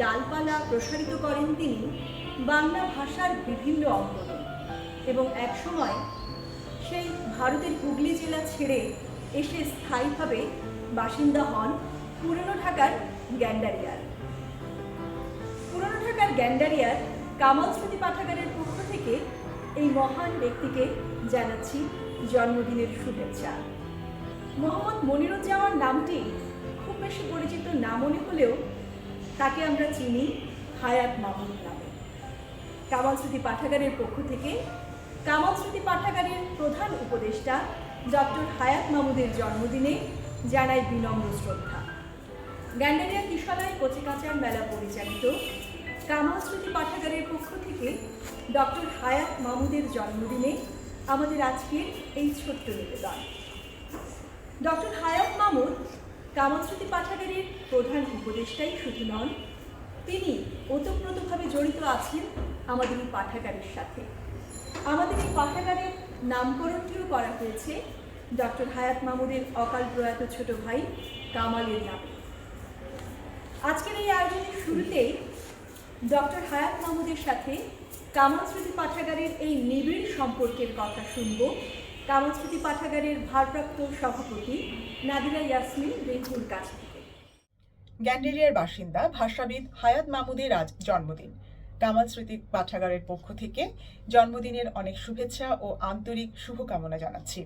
ডালপালা প্রসারিত করেন তিনি বাংলা ভাষার বিভিন্ন অঙ্গনে। এবং একসময় সেই ভারতের হুগলি জেলা ছেড়ে এসে স্থায়ীভাবে বাসিন্দা হন পুরনো ঢাকার গ্যান্ডারিয়ার। পুরনো ঢাকার গ্যান্ডারিয়ার কামাল স্মৃতি পাঠাগারের পক্ষ থেকে এই মহান ব্যক্তিকে জানাচ্ছি জন্মদিনের শুভেচ্ছা। মোহাম্মদ মনিরুজ্জামান নামটি খুব বেশি পরিচিত না মনে হলেও তাকে আমরা চিনি হায়াত মামুন নামে। কামাল স্মৃতি পাঠাগারের পক্ষ থেকে কামাল স্মৃতি পাঠাগারের প্রধান উপদেষ্টা ডক্টর হায়াত মামুদের জন্মদিনে জানাই বিনম্র শ্রদ্ধা। গ্যান্ডারিয়া কিশলয় কচিকাচার মেলা পরিচালিত কামাল স্মৃতি পাঠাগারের পক্ষ থেকে ডক্টর হায়াত মামুদের জন্মদিনে আমাদের আজকের এই ছোট্ট নিবেদন। ডক্টর হায়াত মামুদ কামাল পাঠাগারের প্রধান উপদেষ্টাই শুধু নন। তিনি ওতপ্রোতভাবে জড়িত আছেন আমাদের এই পাঠাগারের সাথে। আমাদের এই পাঠাগারের নামকরণটিও করা হয়েছে ডক্টর হায়াত মামুদের অকাল প্রয়াত ছোট ভাই কামালের নামে আজকের এই আয়োজনের শুরুতেই ডক্টর হায়াত মাহমুদের সাথে কামাল স্মৃতি পাঠাগারের এই নিবিড় সম্পর্কের কথা শুনব। কামাল স্মৃতি পাঠাগারের ভারপ্রাপ্ত সভাপতি নাদিরা ইয়াসমিন রিঙ্কুর কাছ গ্যান্ডেরিয়ার বাসিন্দা ভাষাবিদ হায়াত মামুদের আজ জন্মদিন। কামাল স্মৃতি পাঠাগারের পক্ষ থেকে জন্মদিনের অনেক শুভেচ্ছা ও আন্তরিক শুভকামনা জানাচ্ছি।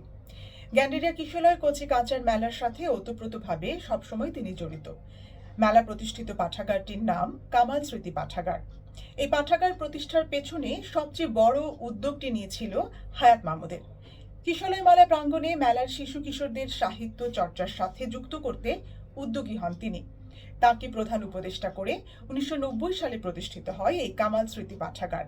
গ্যান্ডেরিয়া কিশোলয় কচি কাঁচার মেলার সাথে ওতপ্রোতভাবে সবসময় তিনি জড়িত। মেলা প্রতিষ্ঠিত পাঠাগারটির নাম কামাল স্মৃতি পাঠাগার। এই পাঠাগার প্রতিষ্ঠার পেছনে সবচেয়ে বড় উদ্যোগটি নিয়েছিল হায়াত মামুদের কিশোলয় মেলা প্রাঙ্গণে মেলার শিশু কিশোরদের সাহিত্য চর্চার সাথে যুক্ত করতে উদ্যোগী হন তিনি। তাকে প্রধান উপদেষ্টা করে উনিশশো নব্বই সালে প্রতিষ্ঠিত হয় এই কামাল স্মৃতি পাঠাগার।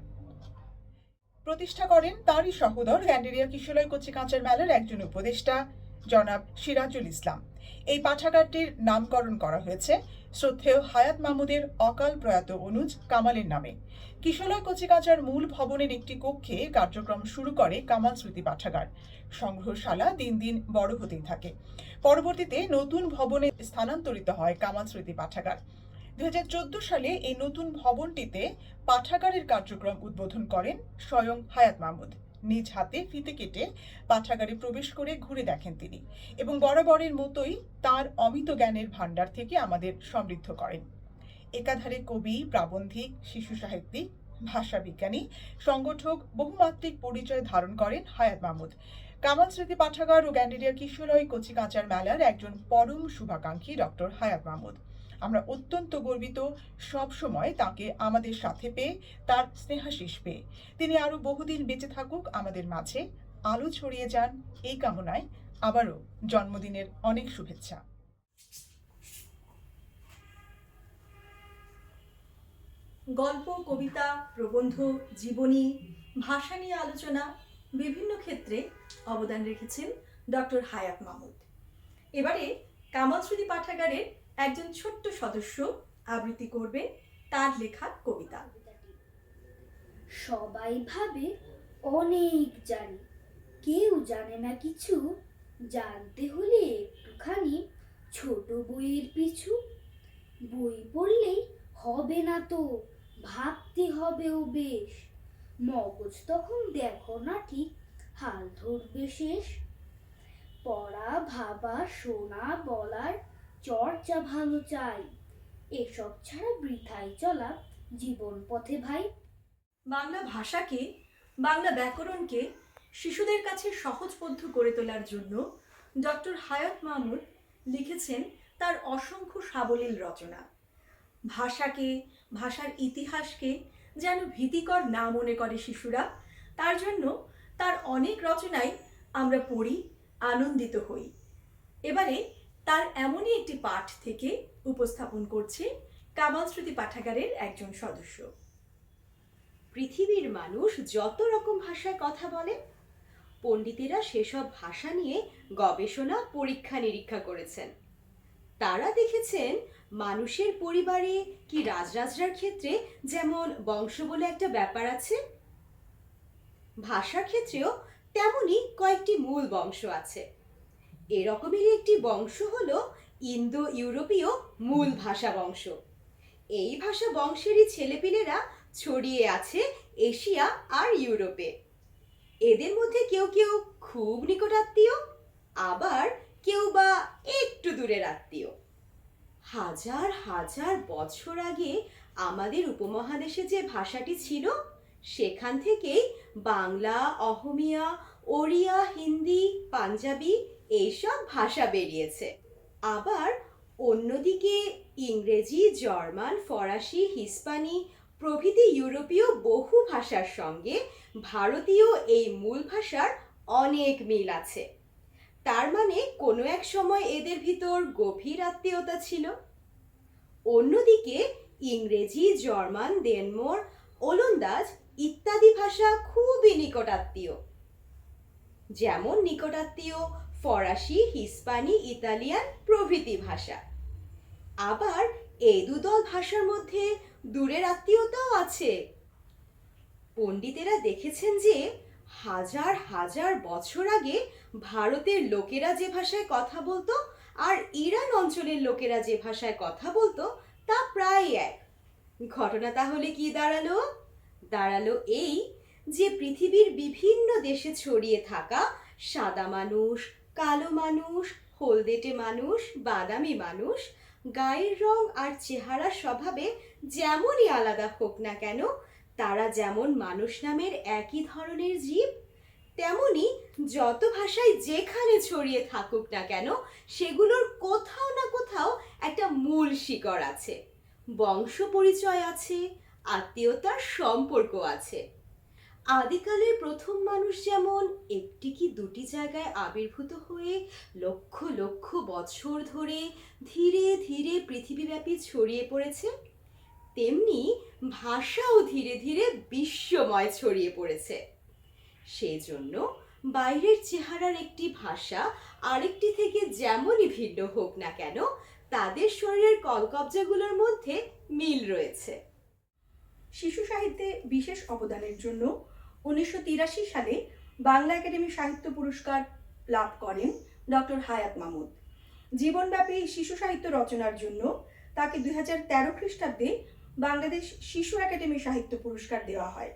প্রতিষ্ঠা করেন তারই সহোদর গ্যান্ডেরিয়া কিশোলয় কচি কাঁচার মেলার একজন উপদেষ্টা জনাব সিরাজুল ইসলাম। এই পাঠাগারটির নামকরণ করা হয়েছে শ্রদ্ধেয় হায়াত মাহমুদের অকাল প্রয়াত অনুজ কামালের নামে। কিশোলয় কচিকাচার মূল ভবনের একটি কক্ষে কার্যক্রম শুরু করে কামাল স্মৃতি পাঠাগার। সংগ্রহশালা দিন দিন বড় হতেই থাকে। পরবর্তীতে নতুন ভবনে স্থানান্তরিত হয় কামাল স্মৃতি পাঠাগার। দুই হাজার চোদ্দ সালে এই নতুন ভবনটিতে পাঠাগারের কার্যক্রম উদ্বোধন করেন স্বয়ং হায়াত মাহমুদ। নিজ হাতে ফিতে কেটে পাঠাগারে প্রবেশ করে ঘুরে দেখেন তিনি এবং বরাবরের মতোই তার অমিত জ্ঞানের ভাণ্ডার থেকে আমাদের সমৃদ্ধ করেন। একাধারে কবি, প্রাবন্ধিক, শিশু সাহিত্যিক ভাষাবিজ্ঞানী সংগঠক, বহুমাত্রিক পরিচয় ধারণ করেন হায়াত মাহমুদ। কামাল স্মৃতি পাঠাগার ও গ্যান্ডেরিয়া কিশোরয় কচি কাঁচার মেলার একজন পরম শুভাকাঙ্ক্ষী ডক্টর হায়াত মাহমুদ। আমরা অত্যন্ত গর্বিত সব সময় তাকে আমাদের সাথে পেয়ে, তার স্নেহাশিস পেয়ে। তিনি আরও বহুদিন বেঁচে থাকুক আমাদের মাঝে। আলো ছড়িয়ে যান এই কামনায়। আবারও জন্মদিনের অনেক শুভেচ্ছা। গল্প, কবিতা, প্রবন্ধ, জীবনী, ভাষা নিয়ে আলোচনা বিভিন্ন ক্ষেত্রে অবদান রেখেছেন ডক্টর হায়াত মাহমুদ। এবারে কামাল স্মৃতি পাঠাগারের একজন ছোট্ট সদস্য আবৃত্তি করবে তার লেখা কবিতা। সবাই ভাবে অনেক জানি, কেউ জানে না কিছু। জানতে হলে একটুখানি ছোট বইয়ের পিছু। বই পড়লেই হবে না তো, ভাবতে হবেও বেশ। মগজ তখন দেখো না ঠিক, হাল ধরবে শেষ। পড়া, ভাবা, শোনা, বলার চর্চা ভালো চাই। এসব ছাড়া বৃথায় চলা জীবন পথে ভাই। বাংলা ভাষাকে, বাংলা ব্যাকরণকে শিশুদের কাছে সহজবদ্ধ করে তোলার জন্য ডক্টর হায়াত মাহমুদ লিখেছেন তার অসংখ্য সাবলীল রচনা। ভাষাকে, ভাষার ইতিহাসকে যেন ভীতিকর না মনে করে শিশুরা, তার জন্য তার অনেক রচনাই আমরা পড়ি, আনন্দিত হই। এবারে তার এমনই একটি পাঠ থেকে উপস্থাপন করছে কামাল স্মৃতি পাঠাগারের একজন সদস্য। পৃথিবীর মানুষ যত রকম ভাষায় কথা বলে, পণ্ডিতেরা সেসব ভাষা নিয়ে গবেষণা, পরীক্ষা, নিরীক্ষা করেছেন। তারা দেখেছেন মানুষের পরিবারে কি রাজরাজরার ক্ষেত্রে যেমন বংশ বলে একটা ব্যাপার আছে, ভাষার ক্ষেত্রেও তেমনই কয়েকটি মূল বংশ আছে। এরকমেরই একটি বংশ হল ইন্দো ইউরোপীয় মূল ভাষা বংশ। এই ভাষা বংশেরই ছেলেপিলেরা ছড়িয়ে আছে এশিয়া আর ইউরোপে। এদের মধ্যে কেউ কেউ খুব নিকটাত্মীয়, আবার কেউ বা একটু দূরের আত্মীয়। হাজার হাজার বছর আগে আমাদের উপমহাদেশে যে ভাষাটি ছিল, সেখান থেকেই বাংলা, অহমিয়া, ওড়িয়া, হিন্দি, পাঞ্জাবি এইসব ভাষা বেরিয়েছে। আবার অন্যদিকে ইংরেজি, জার্মান, ফরাসি, হিস্পানি প্রভৃতি ইউরোপীয় বহু ভাষার সঙ্গে ভারতীয় এই মূল ভাষার অনেক মিল আছে। তার মানে কোনো এক সময় এদের ভিতর গভীর আত্মীয়তা ছিল। অন্যদিকে ইংরেজি, জার্মান ডেনমোর ওলন্দাজ ইত্যাদি ভাষা খুবই নিকটাত্মীয়। যেমন নিকটাত্মীয় ফরাসি, হিস্পানি, ইতালিয়ান প্রভৃতি ভাষা। আবার এই দুদল ভাষার মধ্যে দূরের আত্মীয়তাও আছে। পণ্ডিতেরা দেখেছেন যে হাজার হাজার বছর আগে ভারতের লোকেরা যে ভাষায় কথা বলতো আর ইরান অঞ্চলের লোকেরা যে ভাষায় কথা বলতো তা প্রায় এক। ঘটনা তাহলে কি দাঁড়াল? দাঁড়াল এই যে পৃথিবীর বিভিন্ন দেশে ছড়িয়ে থাকা সাদা মানুষ কালো মানুষ, হলদেটে মানুষ, বাদামি মানুষ, গায়ের রং আর চেহারা স্বভাবে যেমনই আলাদা হোক না কেন, তারা যেমন মানুষ নামের একই ধরনের জীব, তেমনি যত ভাষায় যেখানে ছড়িয়ে থাকুক না কেন, সেগুলোর কোথাও না কোথাও একটা মূল শিকড় আছে। বংশ পরিচয় আছে, আত্মীয়তার সম্পর্ক আছে। আদিকালের প্রথম মানুষ যেমন, একটি কি দুটি জায়গায় আবির্ভূত হয়ে লক্ষ লক্ষ বছর ধরে ধীরে ধীরে পৃথিবীব্যাপী ছড়িয়ে পড়েছে? তেমনি ভাষাও ধীরে ধীরে বিশ্বময় ছড়িয়ে পড়েছে। সেই জন্য বাইরের চেহারার একটি ভাষা আরেকটি থেকে যেমনই ভিন্ন হোক না কেন, তাদের শরীরের কলকবজাগুলোর মধ্যে মিল রয়েছে। শিশু সাহিত্যে বিশেষ অবদানের জন্য উনিশশো তিরাশি সালে বাংলা একাডেমি সাহিত্য পুরস্কার লাভ করেন ডক্টর হায়াত মাহমুদ জীবনব্যাপী শিশু সাহিত্য রচনার জন্য তাকে দুই হাজার তেরো খ্রিস্টাব্দে বাংলাদেশ শিশু একাডেমি সাহিত্য পুরস্কার দেওয়া হয়।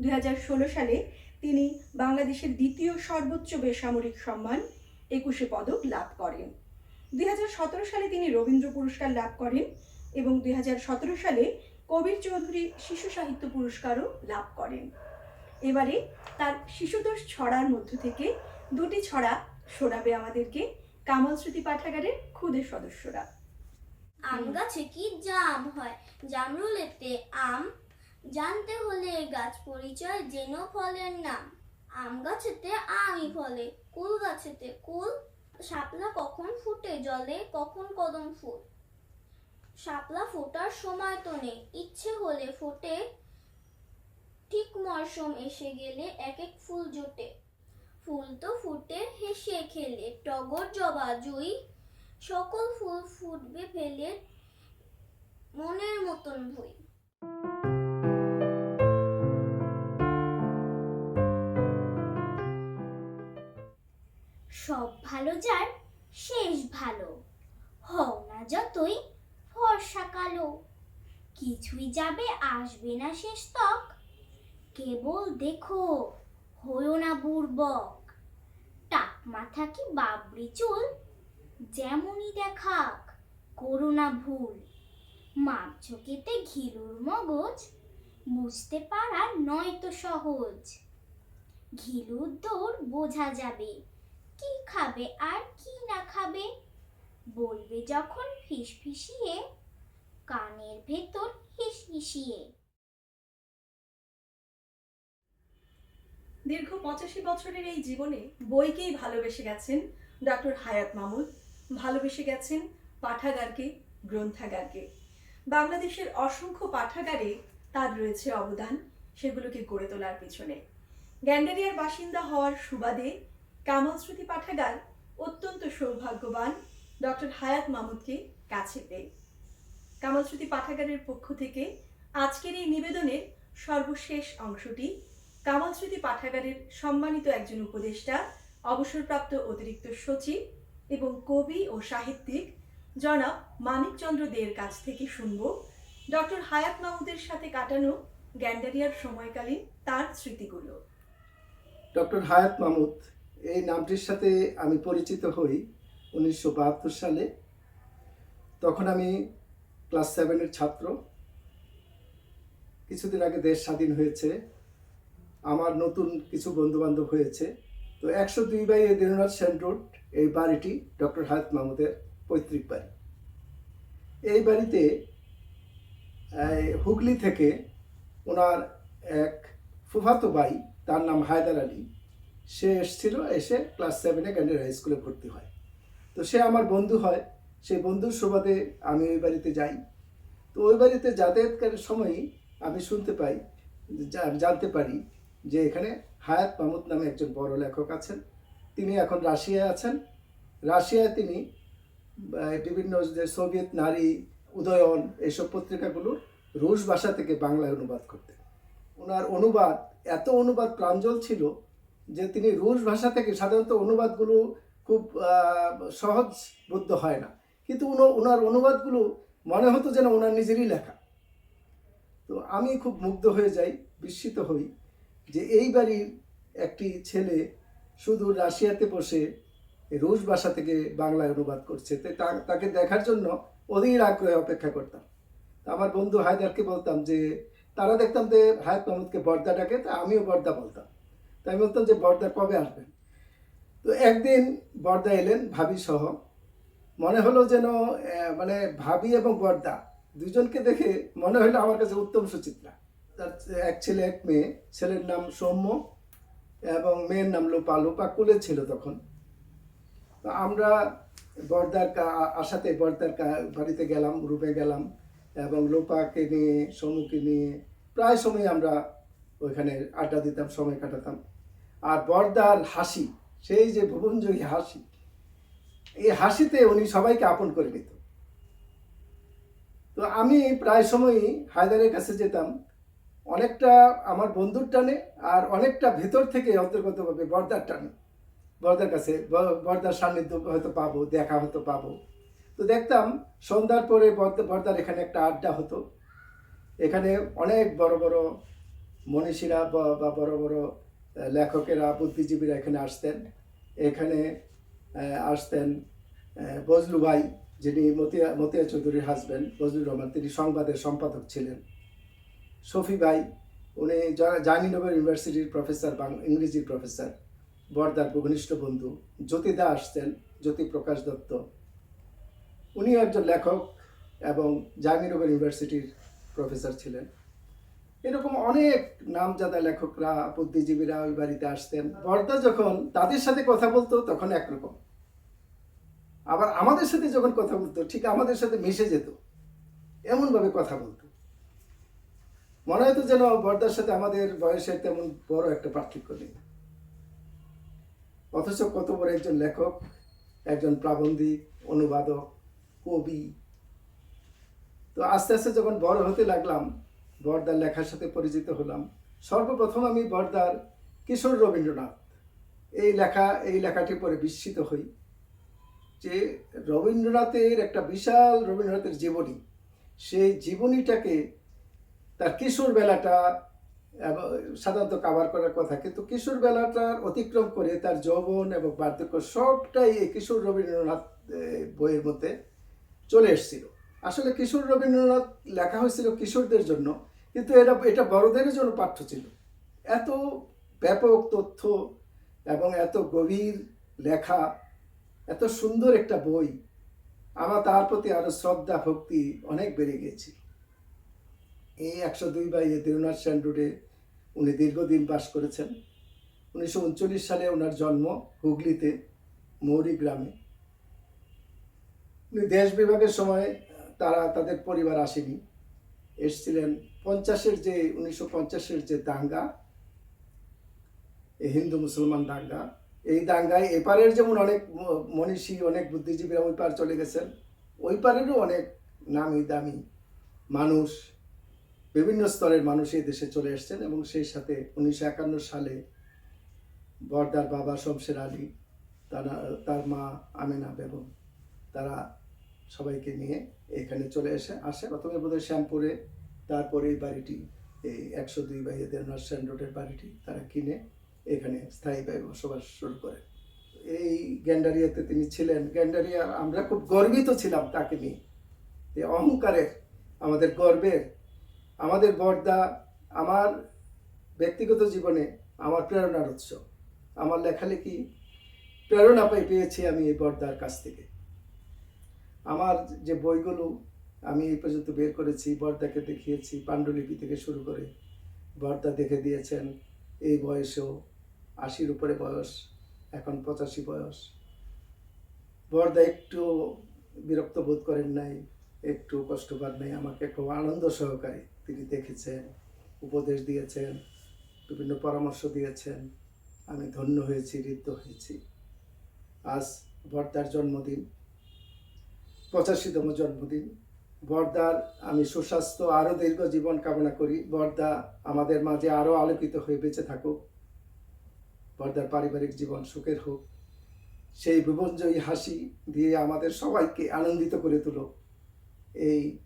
দুই হাজার ষোলো সালে তিনি বাংলাদেশের দ্বিতীয় সর্বোচ্চ বেসামরিক সম্মান একুশে পদক লাভ করেন। দুই হাজার সতেরো সালে তিনি রবীন্দ্র পুরস্কার লাভ করেন এবং দুই হাজার সতেরো সালে কবির চৌধুরী শিশু সাহিত্য পুরস্কারও লাভ করেন। এবারে তার শিশুদোষ ছড়ার মধ্য থেকে দুটি ছড়া শোনাবে আমাদেরকে কামাল স্মৃতি পাঠাগারের খুদে সদস্যরা। আম গাছে কি জাম হয়, জামরুলেতে আম। জানতে হলে গাছ পরিচয় যেন ফলের নাম। আম গাছেতে আমই ফলে, কুল গাছেতে কুল। শাপলা কখন ফুটে, জলে কখন কদম ফুল। শাপলা ফোটার সময় তো নেই, ইচ্ছে হলে ফোটে। ঠিক মরশুম এসে গেলে এক এক ফুল জোটে। ফুল তো ফুটে হেসে খেলে, টগর জবা জুই, সকল ফুল ফুটবে ফেলে মনের মতন ভুই। সব ভালো যার, শেষ ভালো। হও না যতই, ফর্সা কালো। কিছুই যাবে, আসবে না শেষ তক কেবল দেখো হয়েও না বুর্বক। টাক মাথা কি বাবরি চুল? যেমনই দেখাক, করো না ভুল। মাপ ঝোঁকেতে ঘিলুর মগজ, বুঝতে পারা নয় তো সহজ। ঘিলুর দৌড় বোঝা যাবে, কি খাবে আর কি না খাবে। বলবে যখন ফিসফিসিয়ে, কানের ভেতর হিসহিসিয়ে। দীর্ঘ পঁচাশি বছরের এই জীবনে বইকেই ভালোবেসে গেছেন ডক্টর হায়াত মাহমুদ ভালোবেসে গেছেন পাঠাগারকে, গ্রন্থাগারকে। বাংলাদেশের অসংখ্য পাঠাগারে তার রয়েছে অবদান, সেগুলোকে গড়ে তোলার পিছনে। গ্যান্ডারিয়ার বাসিন্দা হওয়ার সুবাদে কামাল শ্রুতি পাঠাগার অত্যন্ত সৌভাগ্যবান ডক্টর হায়াত মাহমুদকে কাছে পেয়ে। কামাল শ্রুতি পাঠাগারের পক্ষ থেকে আজকের এই নিবেদনের সর্বশেষ অংশটি কামাল স্মৃতি পাঠাগারের সম্মানিত একজন উপদেষ্টা, অবসরপ্রাপ্ত অতিরিক্ত সচিব এবং কবি ও সাহিত্যিক জনাব মানিকচন্দ্র দেয়ের কাছ থেকে শুনব। ডক্টর হায়াত মাহমুদের সাথে কাটানো গ্যান্ডারিয়ার সময়কালীন তার স্মৃতিগুলো। ডক্টর হায়াত মাহমুদ, এই নামটির সাথে আমি পরিচিত হই উনিশশো বাহাত্তর সালে। তখন আমি ক্লাস সেভেনের ছাত্র। কিছুদিন আগে দেশ স্বাধীন হয়েছে। আমার নতুন কিছু বন্ধুবান্ধব হয়েছে। তো একশো দুই বাই দেনুনাথ সেন রোড, এই বাড়িটি ডক্টর হায়াত মাহমুদের পৈতৃক বাড়ি। এই বাড়িতে হুগলি থেকে ওনার এক ফুফাতো ভাই, তার নাম হায়দার আলী, সে এসেছিল, এসে ক্লাস সেভেনে ক্যান্ডেল হাই স্কুলে ভর্তি হয়। তো সে আমার বন্ধু হয়, সেই বন্ধুর সুবাদে আমি ওই বাড়িতে যাই। তো ওই বাড়িতে যাতায়াতকারের সময়ই আমি শুনতে পাই, জানতে পারি যে এখানে হায়াত মাহমুদ নামে একজন বড় লেখক আছেন। তিনি এখন রাশিয়ায় আছেন। রাশিয়ায় তিনি বিভিন্ন যে সোভিয়েত নারী উদয়ন এইসব পত্রিকাগুলো রুশ ভাষা থেকে বাংলায় অনুবাদ করতেন। ওনার অনুবাদ এত অনুবাদ প্রাঞ্জল ছিল যে তিনি রুশ ভাষা থেকে সাধারণত অনুবাদগুলো খুব সহজ বুদ্ধ হয় না। কিন্তু উনো- ওনার অনুবাদগুলো মনে হতো যেন ওনার নিজেরই লেখা। তো আমি খুব মুগ্ধ হয়ে যাই, বিস্মিত হই। যে এই বাড়ির একটি ছেলে শুধু রাশিয়াতে বসে রুশ ভাষা থেকে বাংলায় অনুবাদ করছে। তাকে দেখার জন্য অধীর আগ্রহে অপেক্ষা করতাম। আমার বন্ধু হায়দারকে বলতাম যে, তারা দেখতাম যে হায়াত মাহমুদকে বর্দা ডাকে, তা আমিও বর্দা বলতাম। তাই আমি বলতাম যে, বর্দা কবে আসবেন? তো একদিন বর্দা এলেন ভাবি সহ। মনে হলো যেন মানে ভাবি এবং বর্দা দুজনকে দেখে মনে হলো আমার কাছে উত্তম সুচিত্রা। তার এক ছেলে, এক মেয়ে। ছেলের নাম সৌম্য এবং মেয়ের নাম লোপা। লোপা কুলে ছিল তখন। তো আমরা বর্দার কা- আসাতে বর্দার বাড়িতে গেলাম, রুমে গেলাম এবং লোপাকে নিয়ে সমুকে নিয়ে প্রায় সময় আমরা ওইখানে আড্ডা দিতাম, সময় কাটাতাম। আর বর্দার হাসি, সেই যে ভুবনজয়ী হাসি, এই হাসিতে উনি সবাইকে আপন করে নিত। তো আমি প্রায় সময়ই হায়দারের কাছে যেতাম। অনেকটা আমার বন্ধুর টানে আর অনেকটা ভেতর থেকে অন্তর্গতভাবে বর্দার টানে। বর্দার কাছে বর্দার সান্নিধ্য হয়তো পাবো, দেখা হয়তো পাবো। তো দেখতাম সন্ধ্যার পরে বর্দা, বর্দার এখানে একটা আড্ডা হতো। এখানে অনেক বড় বড় মনীষীরা বা- বড় বড় লেখকেরা, বুদ্ধিজীবীরা এখানে আসতেন। এখানে আসতেন বজলু ভাই, যিনি মতিয়া মতিয়া চৌধুরীর হাজব্যান্ড বজলুর রহমান। তিনি সংবাদের সম্পাদক ছিলেন। শফি ভাই, উনি জা- জাহাঙ্গীরনগর ইউনিভার্সিটির প্রফেসর ইংরেজির প্রফেসর, বর্দার ঘনিষ্ঠ বন্ধু জ্যোতিদা আসছেন, জ্যোতি প্রকাশ দত্ত। উনি একজন লেখক এবং জাহাঙ্গীরনগর ইউনিভার্সিটির প্রফেসর ছিলেন। এরকম অনেক নামজাদা লেখকরা, বুদ্ধিজীবীরা ওই বাড়িতে আসতেন। বর্দা যখন তাদের সাথে কথা বলতো, তখন একরকম। আবার আমাদের সাথে যখন কথা বলতো, ঠিক আমাদের সাথে মিশে যেত। এমনভাবে কথা বলতো। মনে হয়তো যেন বর্দার সাথে আমাদের বয়সের তেমন বড় একটা পার্থক্য নেই। অথচ কত বড় একজন লেখক, একজন প্রাবন্ধিক, অনুবাদক, কবি। তো আস্তে আস্তে যখন বড় হতে লাগলাম, বর্দার লেখার সাথে পরিচিত হলাম। সর্বপ্রথম আমি বর্দার কিশোর রবীন্দ্রনাথ। এই লেখা, এই লেখাটি পড়ে বিস্মিত হই যে রবীন্দ্রনাথের একটা বিশাল রবীন্দ্রনাথের জীবনী। সেই জীবনীটাকে তার কিশোর বেলাটা সাধারণত কাভার করার কথা, কিন্তু কিশোর বেলাটার অতিক্রম করে তার যৌবন এবং বার্ধক্য সবটাই এই কিশোর রবীন্দ্রনাথ বইয়ের মধ্যে চলে এসেছিল। আসলে কিশোর রবীন্দ্রনাথ লেখা হয়েছিল কিশোরদের জন্য, কিন্তু এটা এটা বড়দের জন্য পাঠ্য ছিল। এত ব্যাপক তথ্য এবং এত গভীর লেখা, এত সুন্দর একটা বই, আমার তার প্রতি আরও শ্রদ্ধা, ভক্তি অনেক বেড়ে গিয়েছে এই একশো দুই বাই দেরুনাথ সেন রোডে উনি দীর্ঘদিন বাস করেছেন। উনিশশো উনচল্লিশ সালে ওনার জন্ম হুগলিতে, মৌরি গ্রামে। উনি দেশ বিভাগের সময়, তারা তাদের পরিবার আসেনি। এসছিলেন পঞ্চাশের যে, উনিশশো পঞ্চাশের যে দাঙ্গা হিন্দু মুসলমান দাঙ্গা। এই দাঙ্গায় এপারের যেমন অনেক মনীষী, অনেক বুদ্ধিজীবীরা ওই পার চলে গেছেন, ওই পারেরও অনেক নামি দামি মানুষ বিভিন্ন স্তরের মানুষ এই দেশে চলে এসেছেন এবং সেই সাথে উনিশশো একান্ন সালে বর্দার বাবা শমশের আলী, তারা তার মা আমেনা বেগম, তারা সবাইকে নিয়ে এখানে চলে এসে আসে। প্রথমে বোধহয় শ্যামপুরে, তারপরে এই বাড়িটি, এই একশো দুই বাই দেড়নাথ সেন রোডের বাড়িটি তারা কিনে এখানে স্থায়ীভাবে বসবাস শুরু করে। এই গ্যান্ডারিয়াতে তিনি ছিলেন। গ্যান্ডারিয়া, আমরা খুব গর্বিত ছিলাম তাকে নিয়ে। এই অহংকারের, আমাদের গর্বের আমাদের বর্দা, আমার ব্যক্তিগত জীবনে আমার প্রেরণার উৎস। আমার লেখালেখি প্রেরণা পাই পেয়েছি আমি এই বর্দার কাছ থেকে। আমার যে বইগুলো আমি এই পর্যন্ত বের করেছি, বর্দাকে দেখিয়েছি, পাণ্ডুলিপি থেকে শুরু করে বর্দা দেখে দিয়েছেন, এই বয়সেও আশির উপরে বয়স, এখন পঁচাশি বয়স। বর্দা একটু বিরক্ত বোধ করেন নাই, একটু কষ্ট পান নাই, আমাকে খুব আনন্দ সহকারে তিনি দেখেছেন, উপদেশ দিয়েছেন, বিভিন্ন পরামর্শ দিয়েছেন। আমি ধন্য হয়েছি, ঋদ্ধ হয়েছি। আজ বর্দার জন্মদিন, পঁচাশিতম জন্মদিন। বর্দার, আমি সুস্বাস্থ্য, আরও দীর্ঘ জীবন কামনা করি। বর্দা, আমাদের মাঝে আরও আলোকিত হয়ে বেঁচে থাকুক। বর্দার পারিবারিক জীবন সুখের হোক। সেই বিপর্যয়ী হাসি দিয়ে আমাদের সবাইকে আনন্দিত করে তুলো এই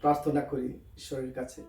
প্রার্থনা করি ঈশ্বরের কাছে।